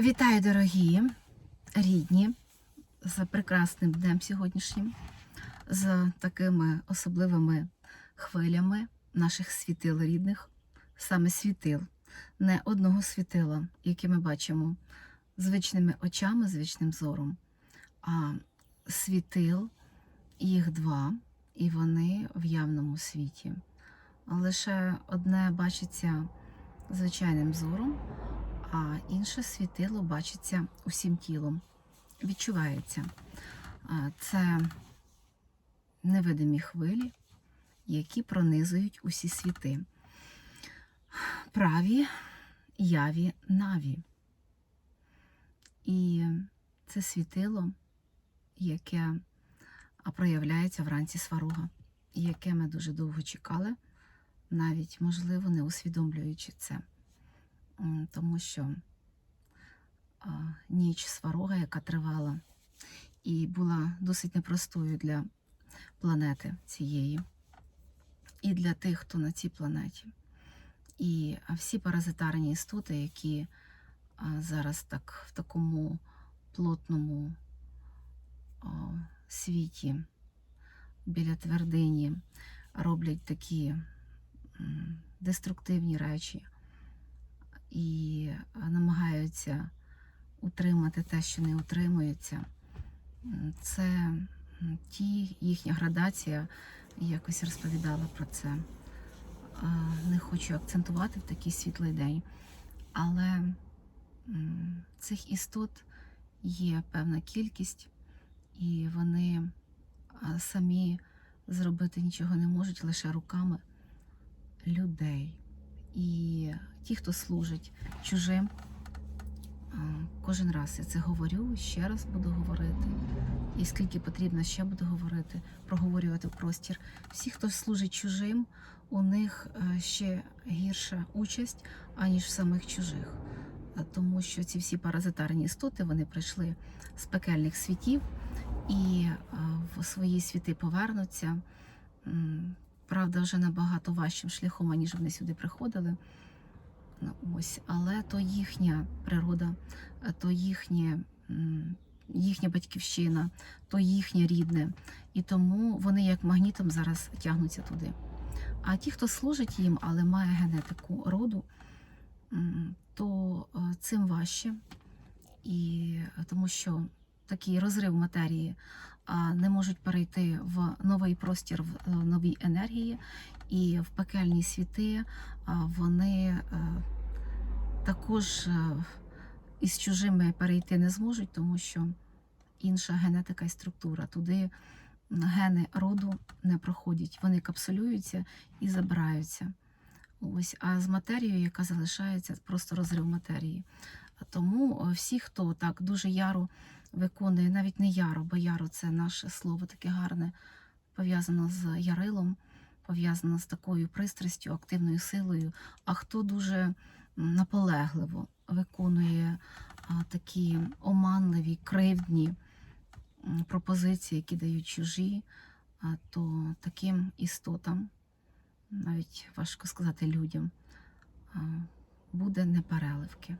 Вітаю, дорогі, рідні, з прекрасним днем сьогоднішнім, з такими особливими хвилями наших світил рідних, саме світил, не одного світила, яке ми бачимо звичними очами, звичним зором, а світил, їх два, і вони в явному світі. Лише одне бачиться звичайним зором а інше світило бачиться усім тілом, відчувається. Це невидимі хвилі, які пронизують усі світи. Праві, яві, наві. І це світило, яке проявляється вранці сварога, яке ми дуже довго чекали, навіть, можливо, не усвідомлюючи це. Тому що ніч сварога, яка тривала, і була досить непростою для планети цієї, і для тих, хто на цій планеті. І всі паразитарні істоти, які зараз так в такому плотному світі біля твердині роблять такі деструктивні речі і е, намагаються утримати те, що не утримується. Це ті їхня градація, якось розповідала про це. Не хочу акцентувати в такий світлий день, але цих істот є певна кількість, і вони самі зробити нічого не можуть лише руками людей. І ті, хто служить чужим, кожен раз я це говорю, ще раз буду говорити. І скільки потрібно, ще буду говорити, проговорювати в простір. Всі, хто служить чужим, у них е, ще гірша участь, аніж в самих чужих. Тому що ці всі паразитарні істоти вони прийшли з пекельних світів і е, в свої світи повернуться. Правда, вже набагато важчим шляхом, аніж вони сюди приходили. Ну, Ось, але то їхня природа, то їхнє, їхня батьківщина, то їхнє рідне. І тому вони як магнітом зараз тягнуться туди. А ті, хто служить їм, але має генетику роду, то е, цим важче. І е, тому що такий розрив матерії не можуть перейти в новий простір, в е, новій енергії, і в пекельні світи вони е, також е, із чужими перейти не зможуть, тому що інша генетика і структура. Туди гени роду не проходять, вони капсулюються і забираються. Ось, а з матерією, яка залишається, просто розрив матерії. Тому е, всі, хто так дуже яро виконує, навіть не яро, бо яро це наше слово таке гарне, пов'язано з ярилом, пов'язано з такою пристрастю, активною силою. А хто дуже наполегливо виконує такі оманливі, кривдні пропозиції, які дають чужі, то таким істотам, навіть важко сказати людям, буде непереливки.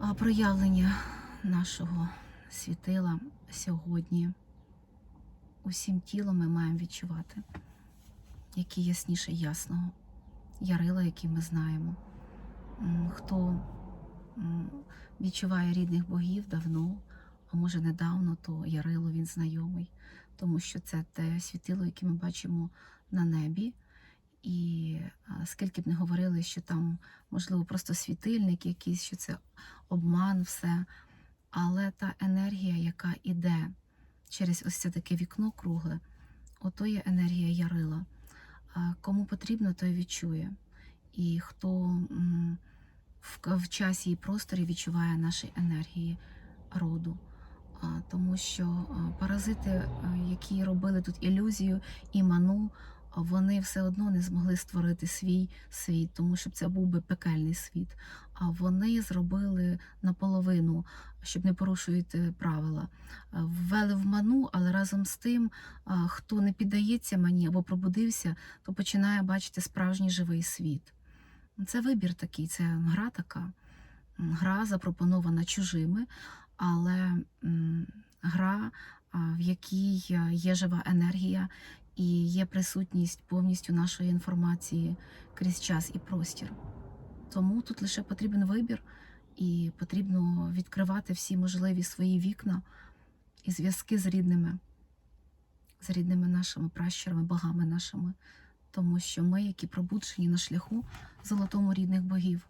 А проявлення нашого світила сьогодні усім тілом ми маємо відчувати, які ясніше ясного, ярила, які ми знаємо. Хто відчуває рідних богів давно, а може недавно, то ярило він знайомий, тому що це те світило, яке ми бачимо на небі. І скільки б не говорили, що там, можливо, просто світильник якийсь, що це обман, все. Але та енергія, яка йде через ось це таке вікно кругле, ото є енергія ярила. Кому потрібно, той відчує. І хто в, часі і просторі відчуває наші енергії роду. Тому що паразити, які робили тут ілюзію і ману, вони все одно не змогли створити свій світ, тому що це був би пекельний світ. А вони зробили наполовину, щоб не порушувати правила. Ввели в ману, але разом з тим, хто не піддається мані або пробудився, то починає бачити справжній живий світ. Це вибір такий, це гра така. гра запропонована чужими, але гра, в якій е, є жива енергія і є присутність повністю нашої інформації крізь час і простір. Тому тут лише потрібен вибір, і потрібно відкривати всі можливі свої вікна і зв'язки з рідними, з рідними нашими пращурами, богами нашими, тому що ми, які пробуджені на шляху золотому рідних богів,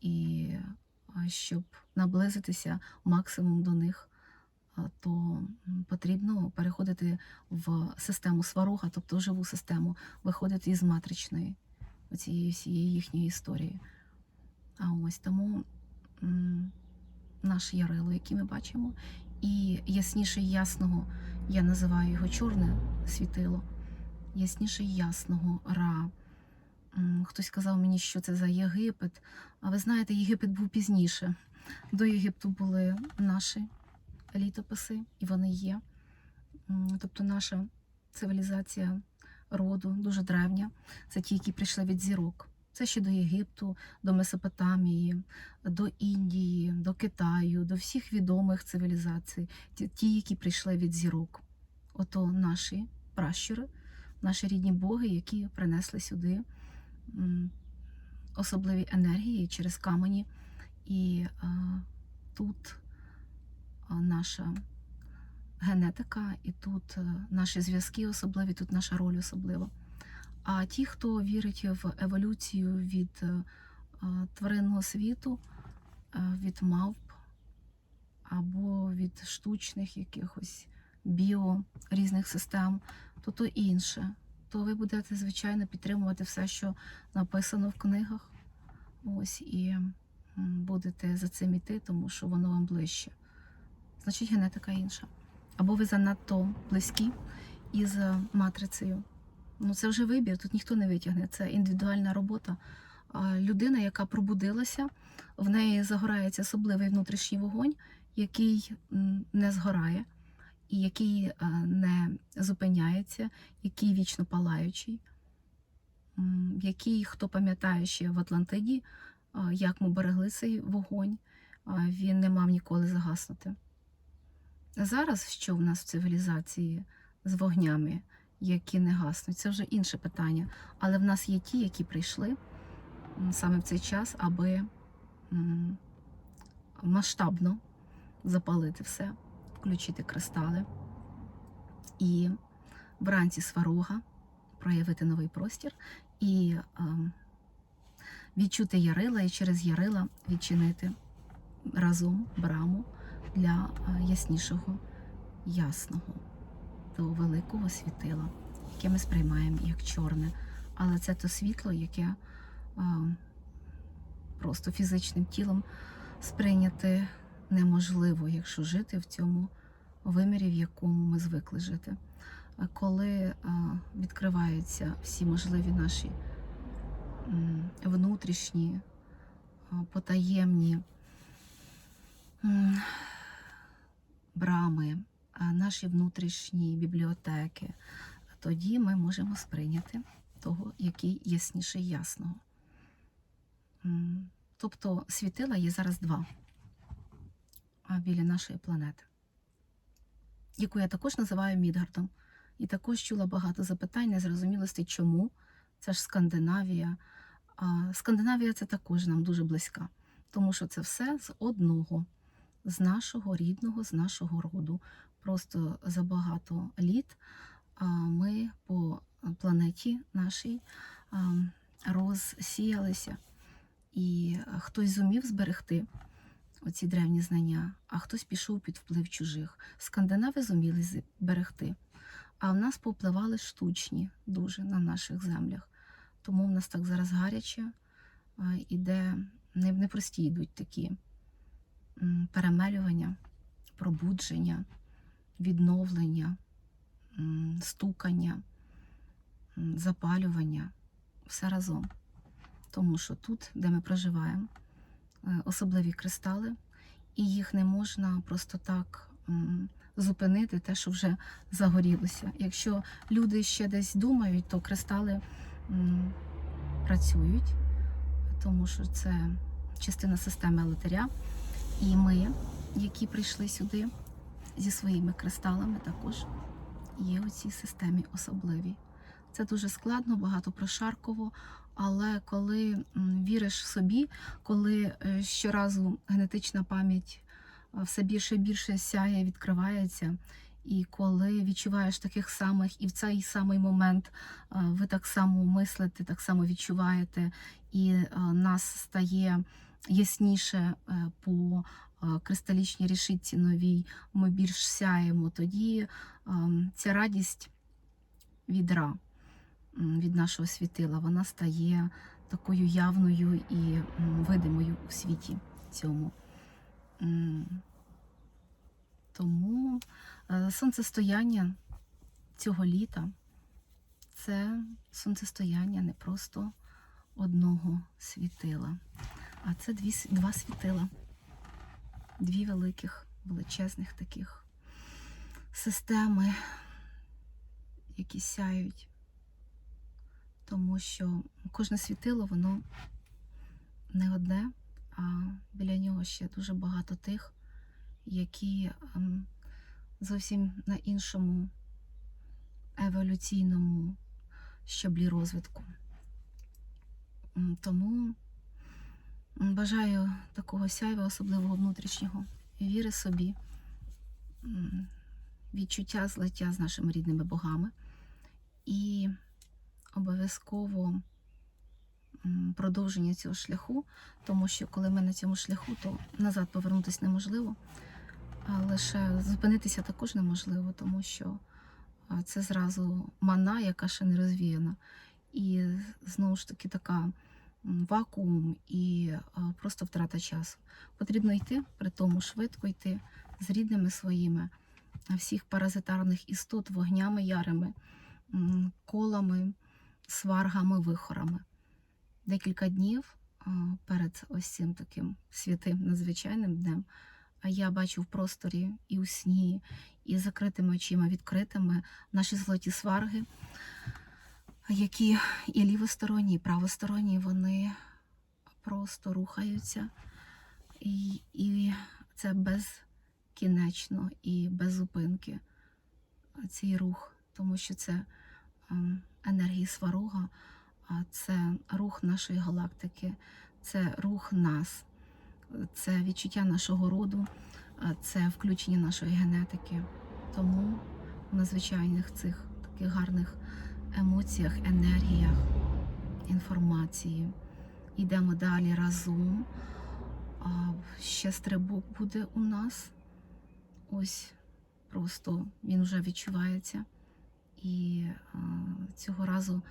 і щоб наблизитися максимум до них, то потрібно переходити в систему сварога, тобто живу систему, виходити із матричної цієї всієї їхньої історії. А ось тому наш Ярило, який ми бачимо, і ясніше ясного, я називаю його чорне світило, ясніше ясного Ра. Хтось сказав мені, що це за Єгипет. А ви знаєте, Єгипет був пізніше. До Єгипту були наші літописи, і вони є. Тобто наша цивілізація роду дуже древня. Це ті, які прийшли від зірок. Це ще до Єгипту, до Месопотамії, до Індії, до Китаю, до всіх відомих цивілізацій, ті, які прийшли від зірок. Ото наші пращури, наші рідні боги, які принесли сюди особливі енергії через камені. І а, тут наша генетика, і тут е, наші зв'язки особливі, тут наша роль особлива. А ті, хто вірить в еволюцію від е, е, тваринного світу, е, від мавп або від штучних якихось біо різних систем, то то інше. То ви будете, звичайно, підтримувати все, що написано в книгах. Ось і будете за цим іти, тому що воно вам ближче. Значить, генетика інша. Або ви занадто близькі із е, матрицею. Ну, це вже вибір, тут ніхто не витягне. Це індивідуальна робота. Людина, яка пробудилася, в неї загорається особливий внутрішній вогонь, який не згорає, і який е, не зупиняється, який вічно палаючий, який, хто пам'ятає ще в Атлантиді, як ми берегли цей вогонь, він не мав ніколи загаснути. Зараз, що в нас в цивілізації з вогнями, які не гаснуть, це вже інше питання. Але в нас є ті, які прийшли саме в цей час, аби масштабно запалити все, включити кристали і вранці сварога проявити новий простір і відчути ярила і через ярила відчинити разом браму для е, яснішого, ясного, того великого світила, яке ми сприймаємо як чорне. Але це то світло, яке е, просто фізичним тілом сприйняти неможливо, якщо жити в цьому вимірі, в якому ми звикли жити. Коли е, відкриваються всі можливі наші внутрішні, потаємні брами, наші внутрішні бібліотеки, тоді ми можемо сприйняти того, який ясніше ясного. Тобто світила є зараз два біля нашої планети, яку я також називаю Мідгардом. І також чула багато запитань, незрозумілостей, чому. Це ж Скандинавія. Скандинавія це також нам дуже близька, тому що це все з одного, з нашого рідного, з нашого роду. Просто за багато літ ми по планеті нашій розсіялися. І хтось зумів зберегти оці древні знання, а хтось пішов під вплив чужих. Скандинави зуміли зберегти, а в нас попливали штучні дуже на наших землях. Тому в нас так зараз гаряче, іде не- непрості йдуть такі перемелювання, пробудження, відновлення, стукання, запалювання, все разом. Тому що тут, де ми проживаємо, е, особливі кристали, і їх не можна просто так зупинити, те, що вже загорілося. Якщо люди ще десь думають, то кристали працюють, тому що це частина системи Летаря. І ми, які прийшли сюди зі своїми кристалами, також є у цій системі особливі. Це дуже складно, багато прошарково, але коли віриш собі, коли е, щоразу генетична пам'ять е, все більше і більше сяє, відкривається, і коли відчуваєш таких самих, і в цей самий момент е, ви так само мислите, так само відчуваєте, і нас стає ясніше е, по е, кристалічній решітці новій, ми більш сяємо, тоді ем, ця радість від Ра, м, від нашого світила, вона стає такою явною і видимою у світі цьому. Тому е, сонцестояння цього літа це сонцестояння не просто одного світила, а це дві, два світила, дві великих, величезних таких системи, які сяють, тому що кожне світило, воно не одне, а біля нього ще дуже багато тих, які ем, зовсім на іншому еволюційному щаблі розвитку. Тому бажаю такого сяйва, особливого внутрішнього, віри собі, відчуття злиття з нашими рідними богами. І обов'язково продовження цього шляху, тому що коли ми на цьому шляху, то назад повернутися неможливо, а лише зупинитися також неможливо, тому що це зразу мана, яка ще не розвіяна. І знову ж таки така вакуум і просто втрата часу. Потрібно йти, при тому швидко йти з рідними своїми, всіх паразитарних істот, вогнями ярими, колами, сваргами, вихорами. Декілька днів перед ось цим таким святим надзвичайним днем. А я бачу в просторі і у сні, і закритими очима, відкритими наші золоті сварги, які і лівосторонні, і правосторонні, вони просто рухаються. І, і це безкінечно і без зупинки цей рух, тому що це ем, енергії сварога, це рух нашої галактики, це рух нас, це відчуття нашого роду, це включення нашої генетики. Тому в надзвичайних цих таких гарних емоціях, енергіях, інформації. Йдемо далі разом. Ще стрибок буде у нас. Ось просто він вже відчувається. І цього разу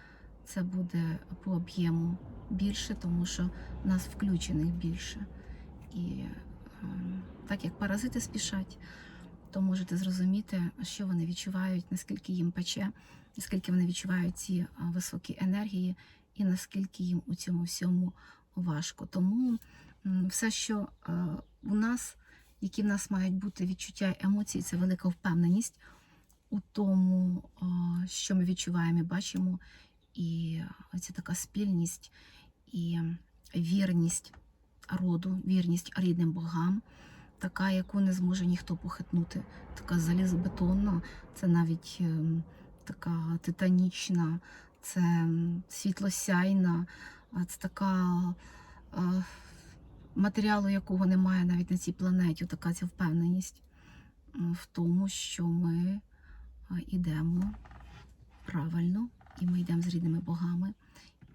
це буде по об'єму більше, тому що нас включених більше. І так як паразити спішать, то можете зрозуміти, що вони відчувають, наскільки їм пече, наскільки вони відчувають ці високі енергії, і наскільки їм у цьому всьому важко. Тому все, що е, у нас, які в нас мають бути відчуття емоцій, це велика впевненість у тому, е, що ми відчуваємо і бачимо, і це така спільність і вірність роду, вірність рідним богам, така, яку не зможе ніхто похитнути, така залізобетонна, це навіть ем, така титанічна, це світлосяйна, це така е, матеріалу, якого немає навіть на цій планеті, така ця впевненість в тому, що ми йдемо правильно, і ми йдемо з рідними богами,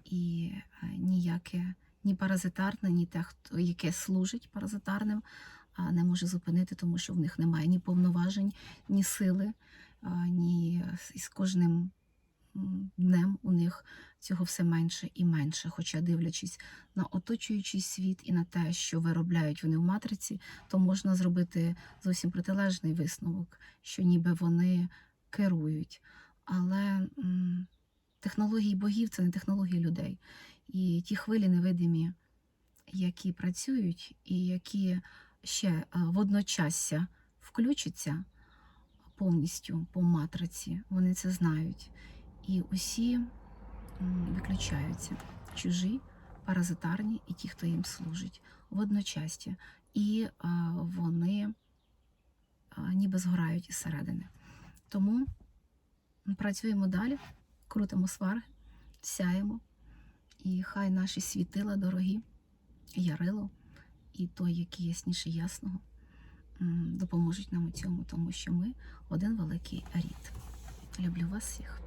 і е, ніяке ні паразитарне, ні те, хто яке служить паразитарним, не може зупинити, тому що в них немає ні повноважень, ні сили, ні з кожним днем у них цього все менше і менше. Хоча, дивлячись на оточуючий світ і на те, що виробляють вони в матриці, то можна зробити зовсім протилежний висновок, що ніби вони керують. Але технології богів це не технології людей. І ті хвилі невидимі, які працюють, і які ще е, водночасся включаться повністю по матриці, вони це знають. І усі виключаються чужі паразитарні і ті, хто їм служить в одночасті. І е, вони е, ніби згорають із. Тому працюємо далі, крутимо сварги, сяємо. І хай наші світила дорогі, Ярило і той, який ясніше ясного, допоможуть нам у цьому, тому що ми один великий рід. Люблю вас всіх.